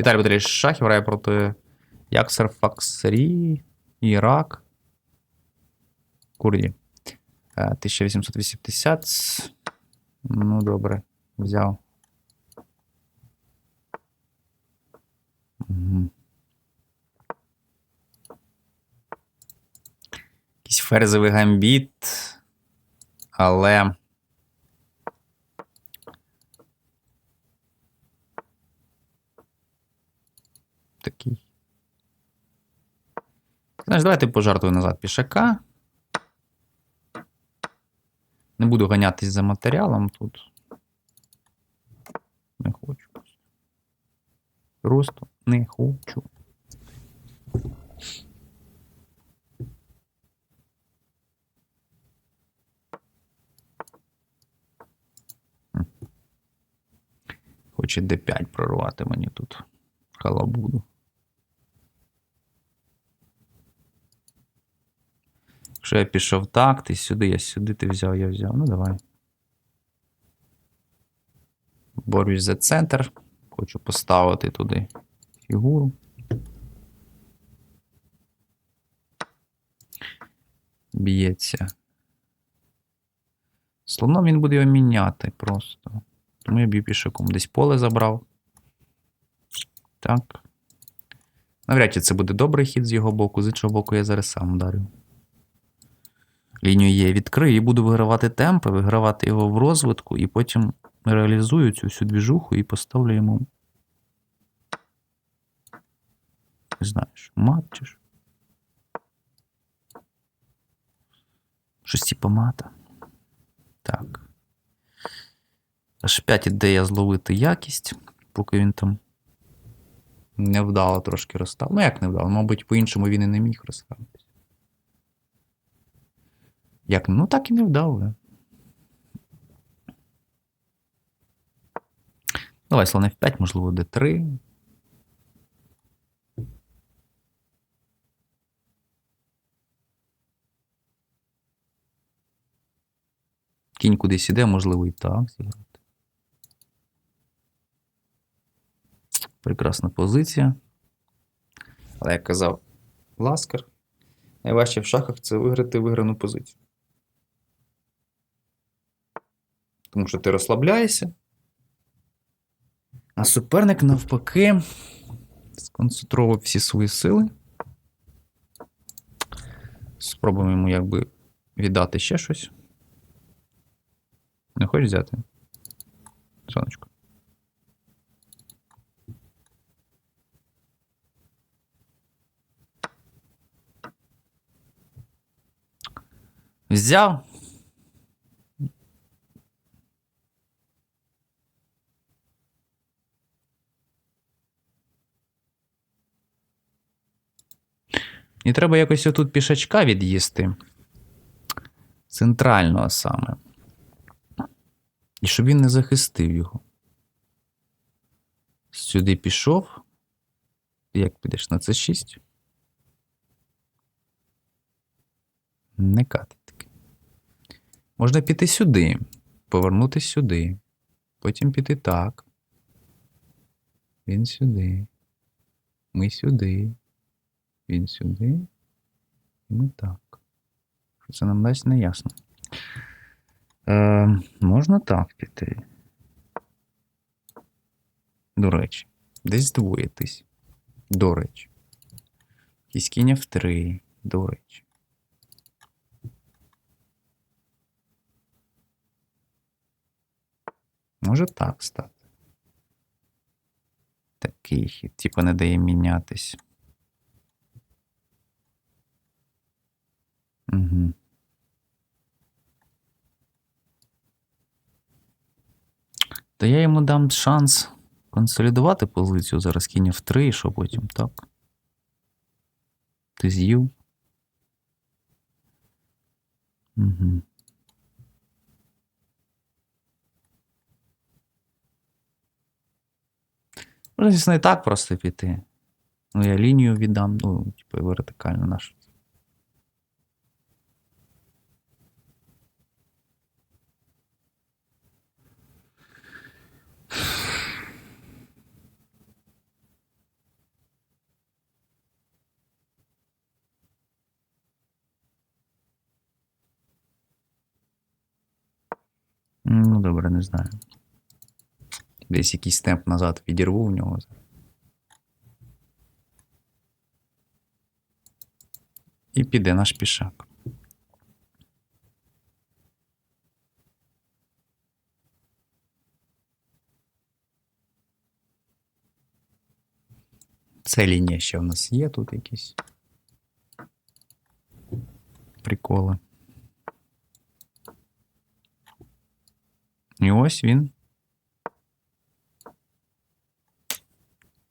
Віталій Петрович Шахів грає проти Яксер Факсарі, Ірак. Курді. Е, 1880. Ну, добре, взяв. Угу. Якийсь ферзовий гамбіт, але. Такий. Знаєш, давайте пожартую назад пішака. Не буду ганятись за матеріалом тут. Не хочу. просто. Не хочу. Хоче D5 прорвати мені тут. Халабуду. Якщо я пішов так, ти сюди, я сюди, ти взяв, я взяв. Ну давай. Борюсь за центр. Хочу поставити туди фігуру. Б'ється. Слоном він буде його міняти просто. Тому я б'ю пішаком. Десь поле забрав. Так. Навряд чи це буде добрий хід з його боку, з іншого боку, я зараз сам ударю. Лінію є відкрию і буду вигравати темпи, вигравати його в розвитку, і потім реалізую цю всю двіжуху і поставлю йому. Не знаєш, мат чи? Щось типа мата. Так. Аж 5 ідея зловити якість, поки він там невдало трошки розстав. Ну, як невдало? Мабуть, по-іншому він і не міг розставитись. Як? Ну, так і не вдав. Да. Давай, слон F5, можливо, D3. Кінь кудись іде, можливо, і так зіграти. Прекрасна позиція. Але як казав Ласкар, найважче в шахах це виграти виграну позицію. Тому що ти розслабляєшся. А суперник навпаки сконцентрував всі свої сили. Спробуємо йому якби віддати ще щось. Не хочеш взяти? Сонечко. Взяв. І треба якось отут пішачка від'їсти. Центрального саме. І щоб він не захистив його. Сюди пішов. Як підеш на це 6? Не катить таки. Можна піти сюди, повернутися сюди. Потім піти так. Він сюди. Ми сюди. Він сюди. І ми так. Це нам дасть, не ясно. Е, можна так піти. До речі, десь здвоїтись. До речі. Якісь кінь в три. До речі. Може так стати. Такий хід, типу не дає мінятись. Угу. То я йому дам шанс консолідувати позицію зараз кінь в 3, і що потім, так? Ти з'їв. Угу. Можна, звісно, і так просто піти. Ну, я лінію віддам, ну, типу, вертикально нашу. Ну, добре, не знаю. Десь якийсь темп назад відірву в нього. І піде наш пішак. Це лінія ще в нас є тут якісь. Приколи. І ось він.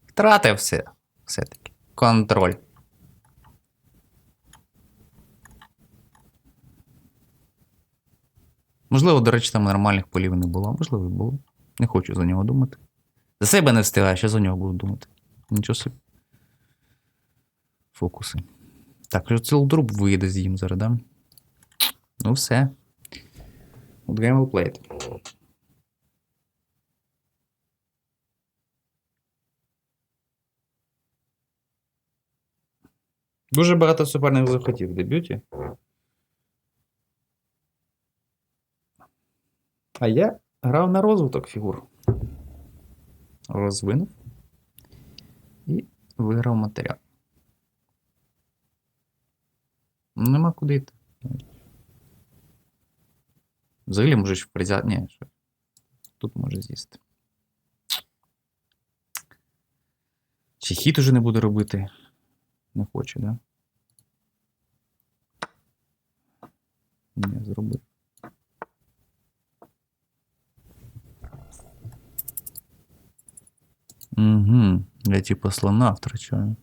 Втратив все. Все-таки. Контроль. Можливо, до речі, там нормальних полів не було. Можливо, було. Не хочу за нього думати. За себе не встигаю, що за нього буду думати. Нічого собі. Фокуси. Так, що цілий друб вийде з їм зараз, да? Ну, все. От game Дуже багато суперників захотів в дебюті. А я грав на розвиток фігур. Розвинув. І виграв матеріал. Нема куди йти. Взагалі можеш призяти. Ні, що. Тут може з'їсти. Чи хід уже не буде робити? Не хоче, да? Не, зробив. Угу. Я типа слона втрачаю.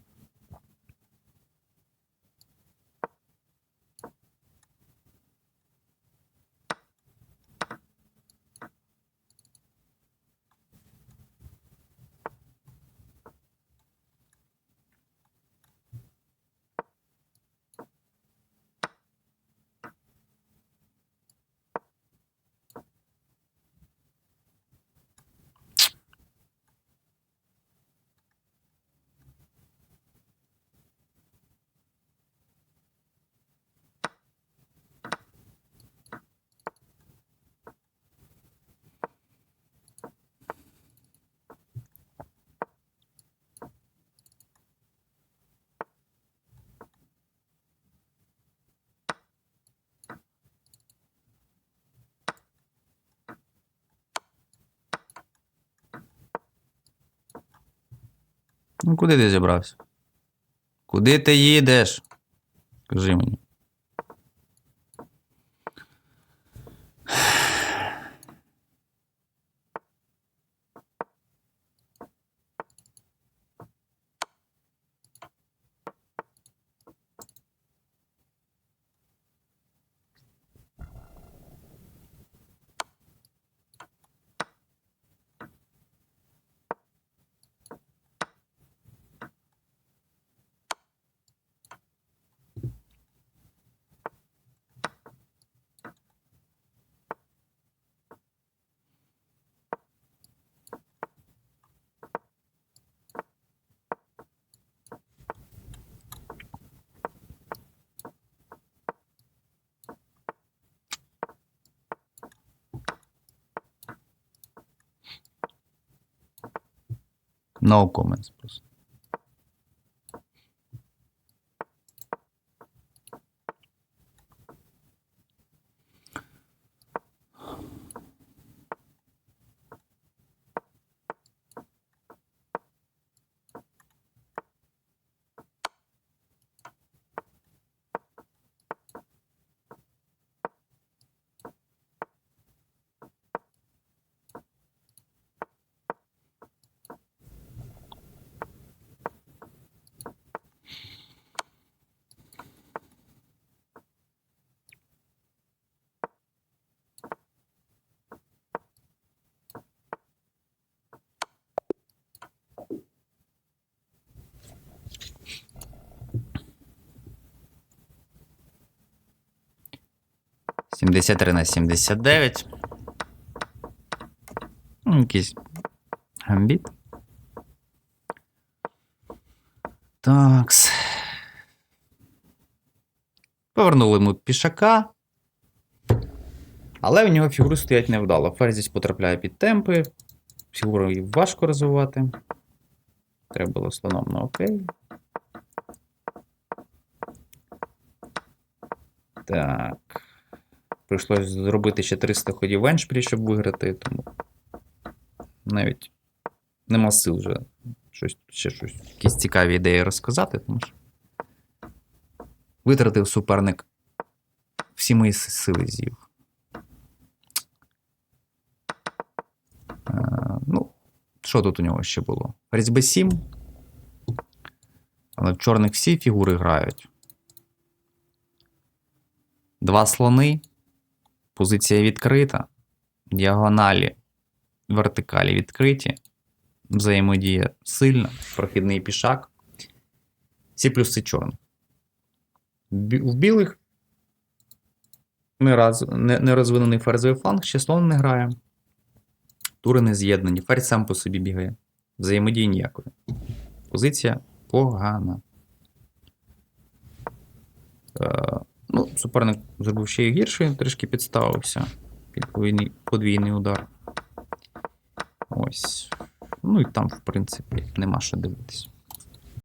Ну, куди ти зібрався? Куди ти їдеш? Скажи мені. No comments, please. 73 на 79. Ну, якийсь гамбіт. Такс. Повернули йому пішака. Але в нього фігури стоять невдало. Ферзість потрапляє під темпи. Фігуру її важко розвивати. Треба було слоном на окей. Так. Прийшлось зробити ще 300 ходів в щоб виграти, тому навіть нема сил вже щось, ще щось, якісь цікаві ідеї розказати, тому що витратив суперник всі мої сили з'їв. Е, ну, що тут у нього ще було? Ферзь b7. Але в чорних всі фігури грають. Два слони. Позиція відкрита. Діагоналі, вертикалі відкриті. Взаємодія сильна. Прохідний пішак. Всі плюси чорних. В білих не, раз, не, не розвинений ферзовий фланг, ще слон не грає. Тури не з'єднані. Ферзь сам по собі бігає. Взаємодії ніякої. Позиція погана. Ну, суперник зробив ще й гірше, трішки підставився. Під подвійний, подвійний удар. Ось. Ну і там, в принципі, нема що дивитись.